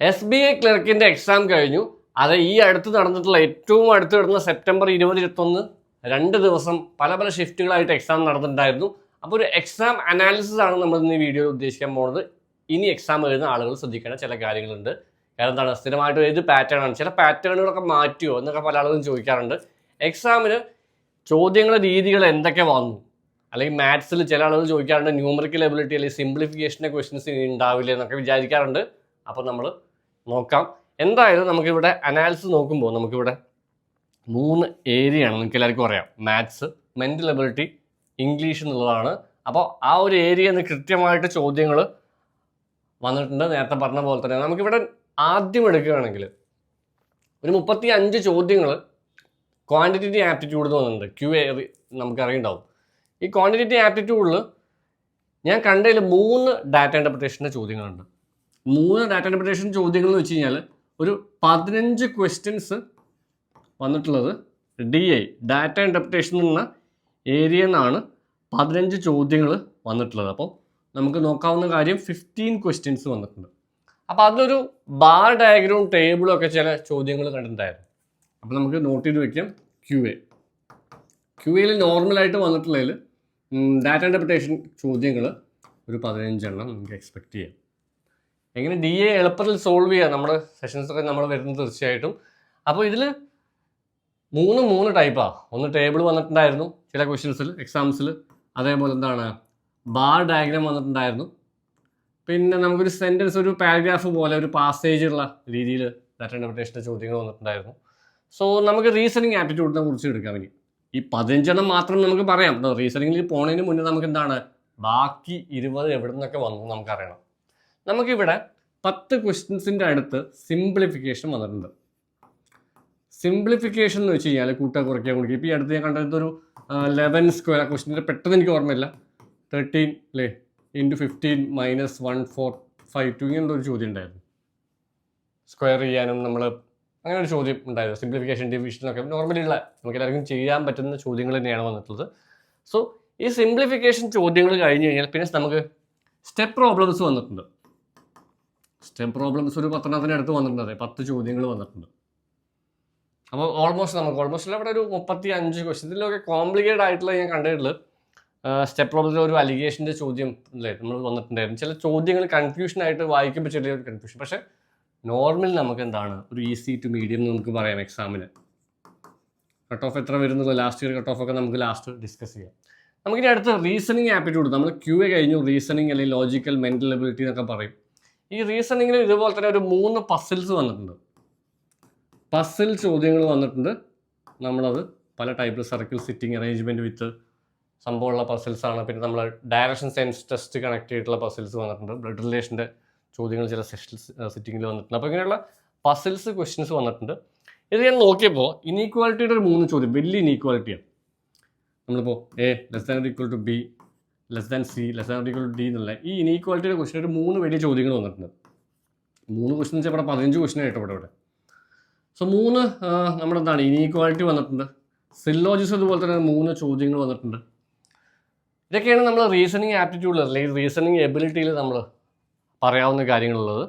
S B I ക്ലർക്കിന്റെ exam കഴിഞ്ഞു. അത് ഈ അടുത്ത് നടന്നിട്ടുള്ള ഏറ്റവും അടുത്ത് നടന്ന സെപ്റ്റംബർ ഇരുപത് ഇരുപത്തൊന്ന് രണ്ട് ദിവസം പല പല ഷിഫ്റ്റുകളായിട്ട് എക്സാം നടന്നിട്ടുണ്ടായിരുന്നു. അപ്പോൾ ഒരു എക്സാം അനാലിസിസ് ആണ് നമ്മൾ ഇന്ന് ഈ വീഡിയോയിൽ ഉദ്ദേശിക്കാൻ പോകുന്നത് ഇനി എക്സാം എഴുതുന്ന ആളുകൾ ശ്രദ്ധിക്കേണ്ട ചില കാര്യങ്ങളുണ്ട്. കാരണം എന്താണ്? സ്ഥിരമായിട്ട് ഏത് പാറ്റേൺ ആണ്? ചില പാറ്റേണുകളൊക്കെ മാറ്റിയോ എന്നൊക്കെ പല ആളുകളും ചോദിക്കാറുണ്ട്. എക്സാമിന് ചോദ്യങ്ങളുടെ രീതികൾ എന്തൊക്കെ വന്നു? അല്ലെങ്കിൽ മാത്സിൽ ചില ആളുകൾ ചോദിക്കാറുണ്ട് ന്യൂമറിക്കൽ എബിലിറ്റി അല്ലെങ്കിൽ സിംപ്ലിഫിക്കേഷന്റെ ക്വസ്റ്റ്യൻസ് ഉണ്ടാവില്ല എന്നൊക്കെ വിചാരിക്കാറുണ്ട്. അപ്പോൾ നമ്മൾ നോക്കാം. എന്തായാലും നമുക്കിവിടെ അനാലിസിസ് നോക്കുമ്പോൾ നമുക്കിവിടെ മൂന്ന് ഏരിയയാണ് നിങ്ങൾക്ക് എല്ലാവർക്കും അറിയാം. മാത്സ് മെന്റൽ എബിലിറ്റി ഇംഗ്ലീഷ് എന്നുള്ളതാണ്. അപ്പോൾ ആ ഒരു ഏരിയ നിന്ന് കൃത്യമായിട്ട് ചോദ്യങ്ങൾ വന്നിട്ടുണ്ട്. നേരത്തെ പറഞ്ഞ പോലെ തന്നെ നമുക്കിവിടെ ആദ്യം എടുക്കുകയാണെങ്കിൽ ഒരു മുപ്പത്തി അഞ്ച് ചോദ്യങ്ങൾ ക്വാണ്ടിറ്റേറ്റീവ് ആപ്റ്റിറ്റ്യൂഡ് എന്ന് പറഞ്ഞിട്ടുണ്ട് ക്യു എ നമുക്കറിയുണ്ടാവും. ഈ ക്വാണ്ടിറ്റേറ്റീവ് ആപ്റ്റിറ്റ്യൂഡിൽ ഞാൻ കണ്ടതിൽ മൂന്ന് ഡാറ്റ ഇന്റർപ്രിട്ടേഷന്റെ ചോദ്യങ്ങളുണ്ട്. മൂന്ന് ഡാറ്റ ഇന്റർപ്രിട്ടേഷൻ ചോദ്യങ്ങൾ എന്ന് വെച്ച് കഴിഞ്ഞാൽ ഒരു പതിനഞ്ച് ക്വസ്റ്റ്യൻസ് വന്നിട്ടുള്ളത് ഡി ഐ ഡാറ്റ ഇന്റർപ്രിട്ടേഷൻ എന്ന ഏരിയ നിന്നാണ് പതിനഞ്ച് ചോദ്യങ്ങൾ വന്നിട്ടുള്ളത്. അപ്പോൾ നമുക്ക് നോക്കാവുന്ന കാര്യം ഫിഫ്റ്റീൻ ക്വസ്റ്റ്യൻസ് വന്നിട്ടുണ്ട്. അപ്പോൾ അതിലൊരു ബാർ ഡയഗ്രവും ടേബിളും ഒക്കെ ചില ചോദ്യങ്ങൾ കണ്ടിട്ടുണ്ടായിരുന്നു. അപ്പോൾ നമുക്ക് നോട്ട് ചെയ്ത് വെക്കാം. ക്യു എ ക്യു എയിൽ നോർമലായിട്ട് വന്നിട്ടുള്ളതിൽ ഡാറ്റ ഇന്റർപ്രിട്ടേഷൻ ചോദ്യങ്ങൾ ഒരു പതിനഞ്ചെണ്ണം നമുക്ക് എക്സ്പെക്റ്റ് ചെയ്യാം. എങ്ങനെ ഡി എ എളുപ്പത്തിൽ സോൾവ് ചെയ്യാം നമ്മുടെ സെഷൻസൊക്കെ നമ്മൾ വരുന്നത് തീർച്ചയായിട്ടും. അപ്പോൾ ഇതിൽ മൂന്ന് മൂന്ന് ടൈപ്പാണ് ഒന്ന് ടേബിൾ വന്നിട്ടുണ്ടായിരുന്നു ചില ക്വസ്റ്റ്യൻസിൽ എക്സാംസിൽ അതേപോലെ എന്താണ്? ബാർ ഡയഗ്രാം വന്നിട്ടുണ്ടായിരുന്നു. പിന്നെ നമുക്കൊരു സെന്റൻസ് ഒരു പാരഗ്രാഫ് പോലെ ഒരു പാസേജ് ഉള്ള രീതിയിൽ ഡാറ്റ ചോദ്യങ്ങൾ വന്നിട്ടുണ്ടായിരുന്നു. സോ നമുക്ക് റീസണിങ് ആപ്റ്റിറ്റ്യൂഡിനെ കുറിച്ച് എടുക്കാം ഇനി. ഈ പതിനഞ്ചെണ്ണം മാത്രം നമുക്ക് പറയാം. റീസണിങ്ങിൽ പോണതിന് മുന്നേ നമുക്ക് എന്താണ്? ബാക്കി ഇരുപത് എവിടെ നിന്നൊക്കെ വന്നു നമുക്കറിയണം. നമുക്കിവിടെ പത്ത് ക്വസ്റ്റ്യൻസിന്റെ അടുത്ത് സിംപ്ലിഫിക്കേഷൻ വന്നിട്ടുണ്ട്. സിംപ്ലിഫിക്കേഷൻ എന്ന് വെച്ച് കഴിഞ്ഞാൽ കൂട്ടുക കുറയ്ക്കുക കൊടുക്കുക ഇപ്പോൾ ഈ അടുത്ത് ഞാൻ കണ്ടത് ലെവൻ സ്ക്വയർ ആ ക്വസ്റ്റിന്റെ പെട്ടെന്ന് എനിക്ക് ഓർമ്മയില്ല. തേർട്ടീൻ അല്ലേ into fifteen minus one four five two ഇങ്ങനത്തെ ഒരു ചോദ്യം ഉണ്ടായിരുന്നു. സ്ക്വയർ ചെയ്യാനും നമ്മൾ അങ്ങനെ ഒരു ചോദ്യം ഉണ്ടായിരുന്നു. സിംപ്ലിഫിക്കേഷൻ ഡിവിഷനൊക്കെ നോർമലി ഉള്ള നമുക്ക് എല്ലാവർക്കും ചെയ്യാൻ പറ്റുന്ന ചോദ്യങ്ങൾ തന്നെയാണ് വന്നിട്ടുള്ളത്. സോ ഈ സിംപ്ലിഫിക്കേഷൻ ചോദ്യങ്ങൾ കഴിഞ്ഞ് കഴിഞ്ഞാൽ പിന്നെ നമുക്ക് സ്റ്റെപ്പ് പ്രോബ്ലംസ് വന്നിട്ടുണ്ട്. സ്റ്റെപ്പ് പ്രോബ്ലംസ് ഒരു പത്തെണ്ണത്തിന് അടുത്ത് വന്നിട്ടുണ്ട്. പത്ത് ചോദ്യങ്ങൾ വന്നിട്ടുണ്ട്. അപ്പോൾ ഓൾമോസ്റ്റ് നമുക്ക് ഓൾമോസ്റ്റ് അവിടെ ഒരു മുപ്പത്തി അഞ്ച് ക്വസ്റ്റ്യൻ ഇതിലൊക്കെ കോംപ്ലിക്കേറ്റഡ് ആയിട്ടുള്ള ഞാൻ കണ്ടിട്ടുള്ളത് സ്റ്റെപ്പ് പ്രോബ്ലത്തിൽ ഒരു അലിഗേഷന്റെ ചോദ്യം അല്ലേ നമ്മൾ വന്നിട്ടുണ്ടായിരുന്നു. ചില ചോദ്യങ്ങൾ കൺഫ്യൂഷൻ ആയിട്ട് വായിക്കുമ്പോൾ ചെറിയൊരു കൺഫ്യൂഷൻ പക്ഷേ നോർമൽ നമുക്ക് എന്താണ്? ഒരു ഈസി ടു മീഡിയം എന്ന് നമുക്ക് പറയാം എക്സാമിന് കട്ട് ഓഫ് എത്ര വരുന്നത് ലാസ്റ്റ് ഇയർ കട്ട് ഓഫ് ഒക്കെ നമുക്ക് ലാസ്റ്റ് ഡിസ്കസ് ചെയ്യാം. നമുക്കിനി അടുത്ത റീസണിങ് ആപ്റ്റിറ്റ്യൂഡ് നമ്മൾ ക്യൂ എ കഴിഞ്ഞു. റീസണിങ് അല്ലെങ്കിൽ ലോജിക്കൽ മെന്റൽ എബിലിറ്റി എന്നൊക്കെ പറയും. ഈ റീസണിങ്ങിൽ ഇതുപോലെ തന്നെ ഒരു മൂന്ന് പസിൽസ് വന്നിട്ടുണ്ട്. പസിൽ ചോദ്യങ്ങൾ വന്നിട്ടുണ്ട്. നമ്മളത് പല ടൈപ്പിൽ സർക്കിൾ സിറ്റിംഗ് അറേഞ്ച്മെന്റ് വിത്ത് സംഭവമുള്ള പസിൽസാണ് പിന്നെ നമ്മൾ ഡയറക്ഷൻ സെൻസ് ടെസ്റ്റ് കണക്ട് ചെയ്തിട്ടുള്ള പസിൽസ് വന്നിട്ടുണ്ട്. ബ്ലഡ് റിലേഷന്റെ ചോദ്യങ്ങൾ ചില സിറ്റിങ്ങിൽ വന്നിട്ടുണ്ട്. അപ്പോൾ ഇങ്ങനെയുള്ള പസിൽസ് ക്വസ്റ്റ്യൻസ് വന്നിട്ടുണ്ട്. ഇത് ഞാൻ നോക്കിയപ്പോൾ ഇനീക്വാലിറ്റിയുടെ ഒരു മൂന്ന് ചോദ്യം വലിയ ഇനീക്വാലിറ്റിയാണ് നമ്മളിപ്പോൾ A less than equal to B less than C less than equal D എന്നുള്ള ഈ ഇനീക്വാലിറ്റിയുടെ ക്വസ്റ്റൻ ഒരു മൂന്ന് വലിയ ചോദ്യങ്ങൾ വന്നിട്ടുണ്ട്. മൂന്ന് ക്വസ്റ്റ്യൻ വെച്ചാൽ ഇവിടെ പതിനഞ്ച് ക്വസ്റ്റ്യൻ ആയിട്ട് ഇവിടെ ഇവിടെ. സോ മൂന്ന് നമ്മുടെ എന്താണ് ഇനീക്വാലിറ്റി വന്നിട്ടുണ്ട്. സില്ലോജിസ് അതുപോലെ തന്നെ മൂന്ന് ചോദ്യങ്ങൾ വന്നിട്ടുണ്ട്. ഇതൊക്കെയാണ് നമ്മൾ റീസണിങ് ആപ്റ്റിറ്റ്യൂഡിൽ അല്ലെങ്കിൽ റീസണിങ് എബിലിറ്റിയിൽ നമ്മൾ പറയാവുന്ന കാര്യങ്ങളുള്ളത്.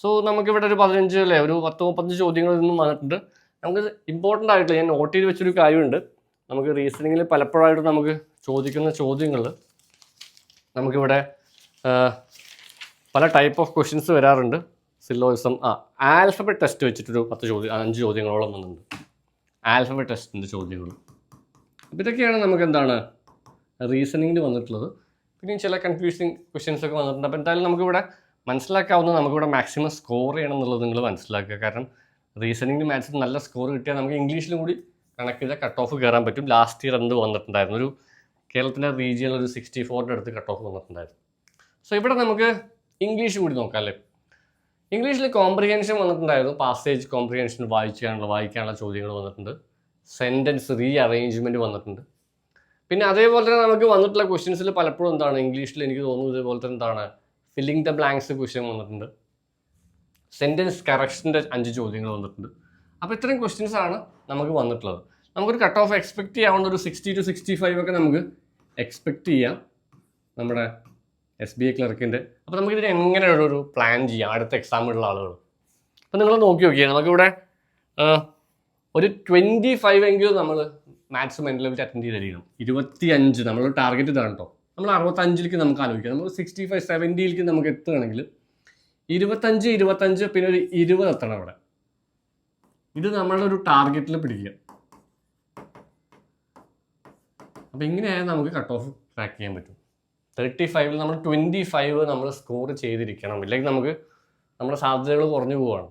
സോ നമുക്കിവിടെ ഒരു പതിനഞ്ച് അല്ലേ ഒരു പത്ത് മുപ്പത്തഞ്ച് ചോദ്യങ്ങളിൽ നിന്നും വന്നിട്ടുണ്ട്. നമുക്ക് ഇമ്പോർട്ടന്റ് ആയിട്ടുള്ള ഞാൻ നോട്ട് ചെയ്ത് വെച്ചൊരു കാര്യമുണ്ട്. നമുക്ക് റീസണിങ്ങിൽ പലപ്പോഴായിട്ട് നമുക്ക് ചോദിക്കുന്ന ചോദ്യങ്ങൾ നമുക്കിവിടെ പല ടൈപ്പ് ഓഫ് ക്വസ്റ്റ്യൻസ് വരാറുണ്ട്. സില്ലോയിസം ആ ആൽഫബറ്റ് ടെസ്റ്റ് വെച്ചിട്ടൊരു പത്ത് ചോദ്യം അഞ്ച് ചോദ്യങ്ങളോളം വന്നിട്ടുണ്ട്. ആൽഫബറ്റ് ടെസ്റ്റിന്റെ ചോദ്യങ്ങൾ. അപ്പോൾ ഇതൊക്കെയാണ് നമുക്ക് എന്താണ് റീസണിങ്ങിൽ വന്നിട്ടുള്ളത്. പിന്നെ ചില കൺഫ്യൂസിങ് ക്വസ്റ്റ്യൻസ് ഒക്കെ വന്നിട്ടുണ്ട്. അപ്പോൾ എന്തായാലും നമുക്കിവിടെ മനസ്സിലാക്കാവുന്ന നമുക്കിവിടെ മാക്സിമം സ്കോർ ചെയ്യണം എന്നുള്ളത് നിങ്ങൾ മനസ്സിലാക്കുക. കാരണം റീസണിങ്ങിന് മാത്സിൽ നല്ല സ്കോർ കിട്ടിയാൽ നമുക്ക് ഇംഗ്ലീഷിലും കൂടി ചെയ്താൽ കട്ട് ഓഫ് കയറാൻ പറ്റും. ലാസ്റ്റ് ഇയർ എന്ത് വന്നിട്ടുണ്ടായിരുന്നു? ഒരു കേരളത്തിന്റെ റീജിയനിൽ ഒരു സിക്സ്റ്റി ഫോറിന്റെ അടുത്ത് കട്ട് ഓഫ് വന്നിട്ടുണ്ടായിരുന്നു. സോ ഇവിടെ നമുക്ക് ഇംഗ്ലീഷ് കൂടി നോക്കാം അല്ലേ? ഇംഗ്ലീഷിൽ കോംപ്രിഹെൻഷൻ വന്നിട്ടുണ്ടായിരുന്നു. പാസേജ് കോംപ്രിഹെൻഷൻ വായിക്കാനുള്ള വായിക്കാനുള്ള ചോദ്യങ്ങൾ വന്നിട്ടുണ്ട്. സെന്റൻസ് റീ അറേഞ്ച്മെന്റ് വന്നിട്ടുണ്ട്. പിന്നെ അതേപോലെ തന്നെ നമുക്ക് വന്നിട്ടുള്ള ക്വസ്റ്റ്യൻസിൽ പലപ്പോഴും എന്താണ്? ഇംഗ്ലീഷിൽ എനിക്ക് തോന്നുന്നു ഇതേപോലെ തന്നെ എന്താണ്? ഫില്ലിംഗ് ദ ബ്ലാങ്ക്സ് ക്വസ്റ്റ്യൻ വന്നിട്ടുണ്ട്. സെന്റൻസ് കറക്ഷന്റെ അഞ്ച് ചോദ്യങ്ങൾ വന്നിട്ടുണ്ട്. അപ്പോൾ ഇത്രയും ക്വസ്റ്റ്യൻസ് ആണ് നമുക്ക് വന്നിട്ടുള്ളത്. നമുക്കൊരു കട്ട് ഓഫ് എക്സ്പെക്ട് ചെയ്യാവുന്ന ഒരു സിക്സ്റ്റി ടു സിക്സ്റ്റി ഫൈവ് ഒക്കെ നമുക്ക് എക്സ്പെക്ട് ചെയ്യാം നമ്മുടെ എസ് ബി ഐ ക്ലർക്കിന്റെ അപ്പോൾ നമുക്കിതിന് എങ്ങനെ ഒരു പ്ലാൻ ചെയ്യാം അടുത്ത എക്സാമിലുള്ള ആളുകൾ അപ്പോൾ നിങ്ങൾ നോക്കി നോക്കിയാൽ നമുക്കിവിടെ ഒരു ട്വന്റി ഫൈവ് എങ്കിലും നമ്മൾ മാത്സ് ലെവലിൽ അറ്റൻഡ് ചെയ്തിരിക്കണം ഇരുപത്തി അഞ്ച് നമ്മൾ ടാർഗറ്റ് ഇതാണ് കേട്ടോ നമ്മൾ അറുപത്തഞ്ചിലേക്ക് നമുക്ക് ആലോചിക്കാം. നമ്മൾ സിക്സ്റ്റി ഫൈവ് സെവന്റിയിലേക്ക് നമുക്ക് എത്തുകയാണെങ്കിൽ ഇരുപത്തഞ്ച് ഇരുപത്തഞ്ച് പിന്നെ ഒരു ഇരുപത് എത്തണം അവിടെ. ഇത് നമ്മളുടെ ഒരു ടാർഗറ്റിൽ പിടിക്കുക. അപ്പോൾ ഇങ്ങനെയായാൽ നമുക്ക് കട്ട് ഓഫ് ട്രാക്ക് ചെയ്യാൻ പറ്റും. തേർട്ടി ഫൈവിൽ നമ്മൾ ട്വന്റി ഫൈവ് നമ്മൾ സ്കോർ ചെയ്തിരിക്കണം. ഇല്ലെങ്കിൽ നമുക്ക് നമ്മുടെ സാധ്യതകൾ കുറഞ്ഞു പോവുകയാണ്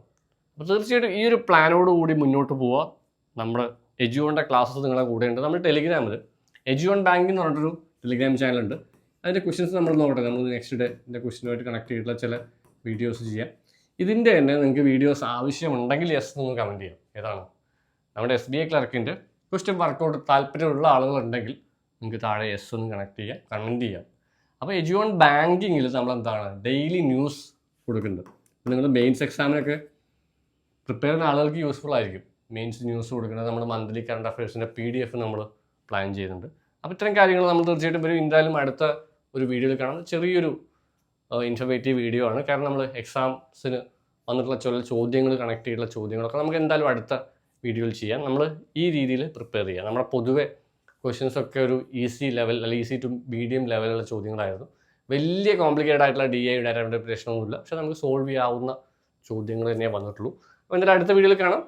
അപ്പോൾ തീർച്ചയായിട്ടും ഈ ഒരു പ്ലാനോട് കൂടി മുന്നോട്ട് പോവുക നമ്മുടെ എജുവോണിന്റെ ക്ലാസ്സസ് നിങ്ങളെ ഉണ്ട്. നമ്മൾ ടെലിഗ്രാമിൽ എജുവൺ ബാങ്കിങ് എന്ന് പറഞ്ഞിട്ടൊരു ടെലിഗ്രാം ചാനലുണ്ട് അതിന്റെ ക്വസ്റ്റ്യൻസ് നമ്മൾ നോക്കട്ടെ. നമ്മൾ നെക്സ്റ്റ് ഡേ ഇതിന്റെ ക്വസ്റ്റിനുമായിട്ട് കണക്ട് ചെയ്തിട്ടുള്ള ചില വീഡിയോസ് ചെയ്യാം. ഇതിന്റെ തന്നെ നിങ്ങൾക്ക് വീഡിയോസ് ആവശ്യമുണ്ടെങ്കിൽ യെസ് എന്ന് കമന്റ് ചെയ്യാം. ഏതാണ്? നമ്മുടെ എസ് ബി ഐ ക്ലർക്കിന്റെ ക്വസ്റ്റ്യൻ വർക്കൗട്ട് താല്പര്യമുള്ള ആളുകളുണ്ടെങ്കിൽ നിങ്ങൾക്ക് താഴെ എസ് ഒന്ന് കണക്ട് ചെയ്യാം കമന്റ് ചെയ്യാം. അപ്പോൾ എജുവൺ ബാങ്കിങ്ങിൽ നമ്മൾ എന്താണ് ഡെയിലി ന്യൂസ് കൊടുക്കുന്നുണ്ട് നിങ്ങൾ മെയിൻസ് എക്സാമിനൊക്കെ പ്രിപ്പയർ ചെയ്യുന്ന ആളുകൾക്ക് യൂസ്ഫുൾ ആയിരിക്കും. മെയിൻസ് ന്യൂസ് കൊടുക്കുന്നത് നമ്മൾ മന്ത്ലി കറണ്ട് അഫയേഴ്സിന്റെ പി ഡി എഫ് നമ്മൾ പ്ലാൻ ചെയ്യുന്നുണ്ട്. അപ്പോൾ ഇത്തരം കാര്യങ്ങൾ നമ്മൾ തീർച്ചയായിട്ടും വരും. എന്തായാലും അടുത്ത ഒരു വീഡിയോയിൽ കാണാം. ചെറിയൊരു ഇൻഫർമേറ്റീവ് വീഡിയോ ആണ്. കാരണം നമ്മൾ എക്സാംസിന് വന്നിട്ടുള്ള ചില ചോദ്യങ്ങൾ കണക്ട് ചെയ്തിട്ടുള്ള ചോദ്യങ്ങളൊക്കെ നമുക്ക് എന്തായാലും അടുത്ത വീഡിയോയിൽ ചെയ്യാം. നമ്മൾ ഈ രീതിയിൽ പ്രിപ്പയർ ചെയ്യാം. നമ്മുടെ പൊതുവെ ക്വസ്റ്റ്യൻസ് ഒക്കെ ഒരു ഈസി ലെവൽ അല്ലെങ്കിൽ ഈസി ടു മീഡിയം ലെവലുള്ള ചോദ്യങ്ങളായിരുന്നു. വലിയ കോംപ്ലിക്കേറ്റഡ് ആയിട്ടുള്ള ഡി ഐ ഡാറ്റ പ്രശ്നമൊന്നുമില്ല. പക്ഷേ നമുക്ക് സോൾവ് ചെയ്യാവുന്ന ചോദ്യങ്ങൾ തന്നെ വന്നിട്ടുള്ളൂ. അപ്പോൾ എന്തായാലും അടുത്ത വീഡിയോയിൽ കാണാം.